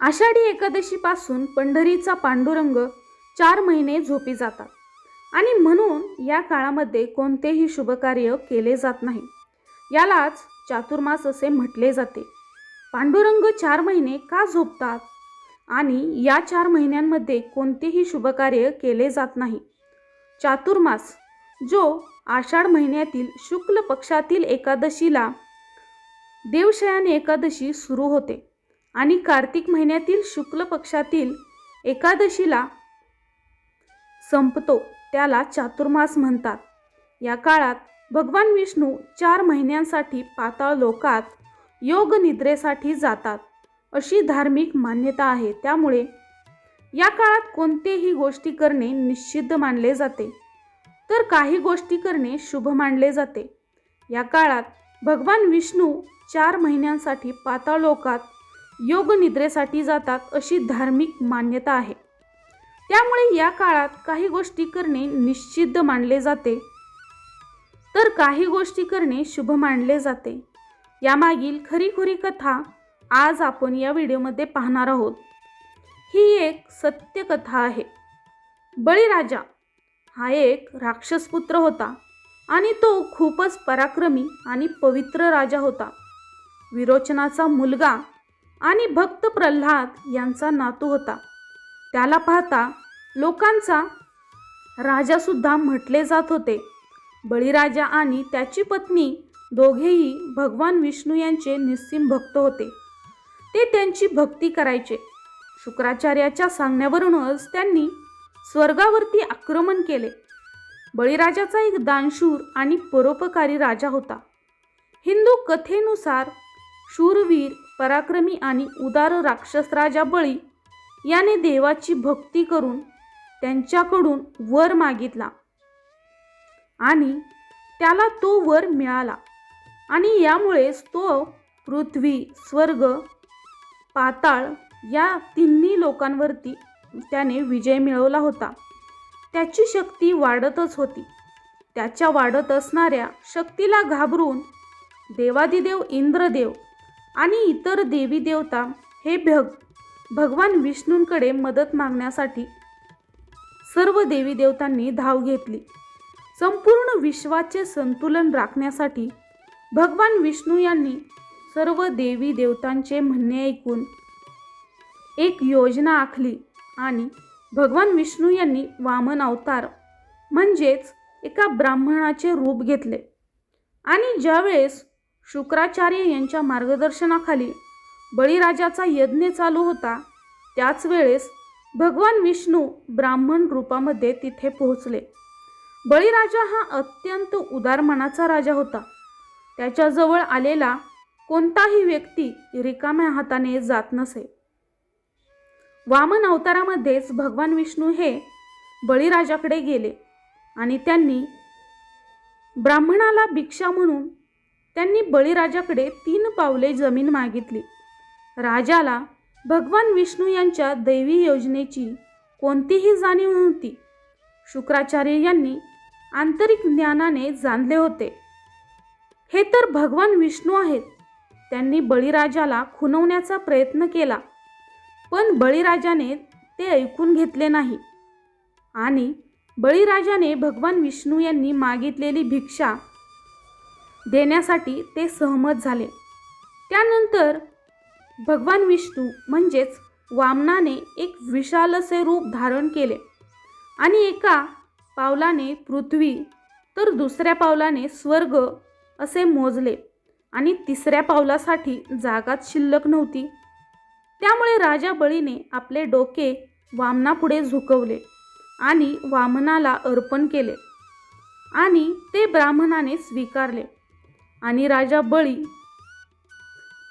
आषाढी एकादशीपासून पंढरीचा पांडुरंग चार महिने झोपी जातात. आणि म्हणून या काळामध्ये कोणतेही शुभकार्य केले जात नाही. यालाच चातुर्मास असे म्हटले जाते. पांडुरंग चार महिने का झोपतात? आणि या चार महिन्यांमध्ये कोणतेही शुभकार्य केले जात नाही. चातुर्मास जो आषाढ महिन्यातील शुक्ल पक्षातील एकादशीला देवशयाने एकादशी सुरू होते. आणि कार्तिक महिन्यातील शुक्ल पक्षातील एकादशीला संपतो त्याला चातुर्मास म्हणतात. या काळात भगवान विष्णू चार महिन्यांसाठी पाताळ लोकात योग निद्रेसाठी जातात. अशी धार्मिक मान्यता आहे. त्यामुळे या काळात कोणतेही गोष्टी करणे निश्चिद्ध मानले जाते. तर काही गोष्टी करणे शुभ मानले जाते. या काळात भगवान विष्णू चार महिन्यांसाठी पाताळ लोकात योग निद्रेसाठी जातात अशी धार्मिक मान्यता आहे. त्यामुळे या काळात काही गोष्टी करणे निश्चिद्ध मानले जाते. तर काही गोष्टी करणे शुभ मानले जाते. यामागील खरीखुरी कथा आज आपण या व्हिडिओमध्ये पाहणार आहोत. ही एक सत्य कथा आहे. बळीराजा हा एक राक्षसपुत्र होता आणि तो खूपच पराक्रमी आणि पवित्र राजा होता. विरोचनाचा मुलगा आणि भक्त प्रल्हाद यांचा नातू होता. त्याला पाहता लोकांचा राजासुद्धा म्हटले जात होते. बळीराजा आणि त्याची पत्नी दोघेही भगवान विष्णू यांचे निस्सीम भक्त होते. ते त्यांची भक्ती करायचे. शुक्राचार्याच्या सांगण्यावरूनच त्यांनी स्वर्गावरती आक्रमण केले. बळीराजाचा एक दानशूर आणि परोपकारी राजा होता. हिंदू कथेनुसार शूरवीर पराक्रमी आणि उदार राक्षस राजा बळी याने देवाची भक्ती करून त्यांच्याकडून वर मागितला. आणि त्याला तो वर मिळाला. आणि यामुळेच तो पृथ्वी स्वर्ग पाताळ या तिन्ही लोकांवरती त्याने विजय मिळवला होता. त्याची शक्ती वाढतच होती. त्याच्या वाढत असणाऱ्या शक्तीला घाबरून देवादिदेव इंद्रदेव आणि इतर देवी देवता हे भग भगवान विष्णूंकडे मदत मागण्यासाठी सर्व देवी देवतांनी धाव घेतली. संपूर्ण विश्वाचे संतुलन राखण्यासाठी भगवान विष्णू यांनी सर्व देवी देवतांचे म्हणणे ऐकून एक योजना आखली आणि भगवान विष्णू यांनी वामन अवतार म्हणजेच एका ब्राह्मणाचे रूप घेतले. आणि ज्यावेळेस शुक्राचार्य यांच्या मार्गदर्शनाखाली बळीराजाचा यज्ञ चालू होता. त्याच वेळेस भगवान विष्णू ब्राह्मण रूपामध्ये तिथे पोहोचले. बळीराजा हा अत्यंत उदार मनाचा राजा होता. त्याच्याजवळ आलेला कोणताही व्यक्ती रिकाम्या हाताने जात नसे. वामन अवतारामध्येच भगवान विष्णू हे बळीराजाकडे गेले आणि त्यांनी ब्राह्मणाला भिक्षा म्हणून त्यांनी बळीराजाकडे तीन पावले जमीन मागितली. राजाला भगवान विष्णू यांच्या दैवी योजनेची कोणतीही जाणीव नव्हती. शुक्राचार्य यांनी आंतरिक ज्ञानाने जाणले होते. हे तर भगवान विष्णू आहेत. त्यांनी बळीराजाला खुनवण्याचा प्रयत्न केला. पण बळीराजाने ते ऐकून घेतले नाही. आणि बळीराजाने भगवान विष्णू यांनी मागितलेली भिक्षा देण्यासाठी ते सहमत झाले. त्यानंतर भगवान विष्णू म्हणजेच वामनाने एक विशालसे रूप धारण केले आणि एका पावलाने पृथ्वी तर दुसऱ्या पावलाने स्वर्ग असे मोजले आणि तिसऱ्या पावलासाठी जागाच शिल्लक नव्हती. त्यामुळे राजा बळीने आपले डोके वामनापुढे झुकवले आणि वामनाला अर्पण केले आणि ते ब्राह्मणाने स्वीकारले. आणि राजा बळी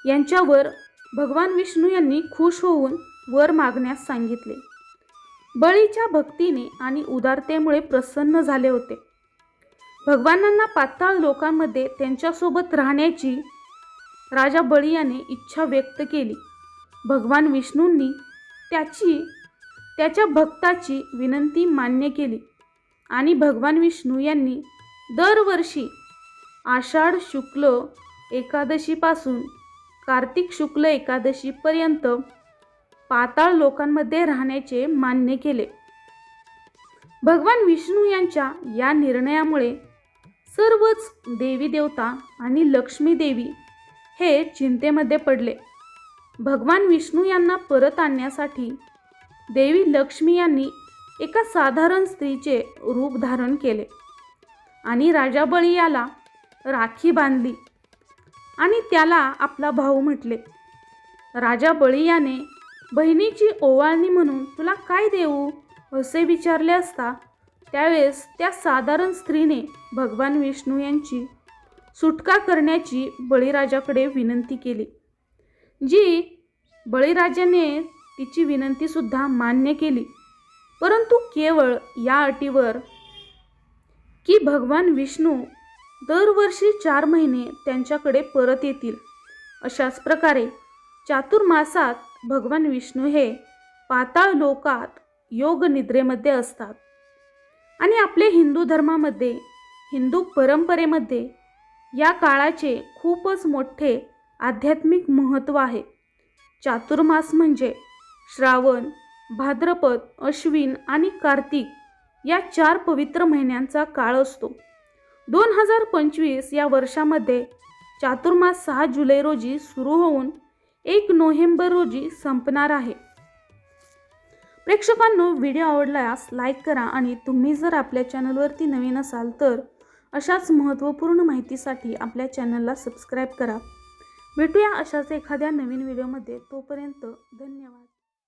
यांच्यावर भगवान विष्णू यांनी खुश होऊन वर मागण्यास सांगितले. बळीच्या भक्तीने आणि उदारतेमुळे प्रसन्न झाले होते. भगवानांना पाताळ लोकांमध्ये त्यांच्यासोबत राहण्याची राजा बळी याने इच्छा व्यक्त केली. भगवान विष्णूंनी त्याची त्याच्या भक्ताची विनंती मान्य केली आणि भगवान विष्णू यांनी दरवर्षी आषाढ शुक्ल एकादशीपासून कार्तिक शुक्ल एकादशीपर्यंत पाताळ लोकांमध्ये राहण्याचे मान्य केले. भगवान विष्णू यांच्या या निर्णयामुळे सर्वच देवी देवता आणि लक्ष्मी देवी हे चिंतेमध्ये पडले. भगवान विष्णू यांना परत आणण्यासाठी देवी लक्ष्मी यांनी एका साधारण स्त्रीचे रूप धारण केले आणि राजा बळी याला राखी बांधली आणि त्याला आपला भाऊ म्हटले राजा बळी याने बहिणीची ओवाळणी म्हणून तुला काय देऊ? असे विचारले असता त्यावेळेस त्या साधारण स्त्रीने भगवान विष्णू यांची सुटका करण्याची बळीराजाकडे विनंती केली जी बळीराजाने तिची विनंतीसुद्धा मान्य केली. परंतु केवळ या अटीवर की भगवान विष्णू दरवर्षी चार महिने त्यांच्याकडे परत येतील. अशाच प्रकारे चातुर्मासात भगवान विष्णू हे पाताळ लोकात योग निद्रेमध्ये असतात. आणि आपले हिंदू धर्मामध्ये हिंदू परंपरेमध्ये या काळाचे खूपच मोठे आध्यात्मिक महत्त्व आहे. चातुर्मास म्हणजे श्रावण भाद्रपद अश्विन आणि कार्तिक या चार पवित्र महिन्यांचा काळ असतो. दोन हजार पंचवीस या वर्षामध्ये चातुर्मास सहा जुलै रोजी सुरू होऊन एक नोव्हेंबर रोजी संपणार आहे. प्रेक्षकांनो व्हिडिओ आवडल्यास लाईक करा आणि तुम्ही जर आपल्या चॅनलवरती नवीन असाल तर अशाच महत्त्वपूर्ण माहितीसाठी आपल्या चॅनलला सबस्क्राईब करा. भेटूया अशाच एखाद्या नवीन व्हिडिओमध्ये. तोपर्यंत धन्यवाद.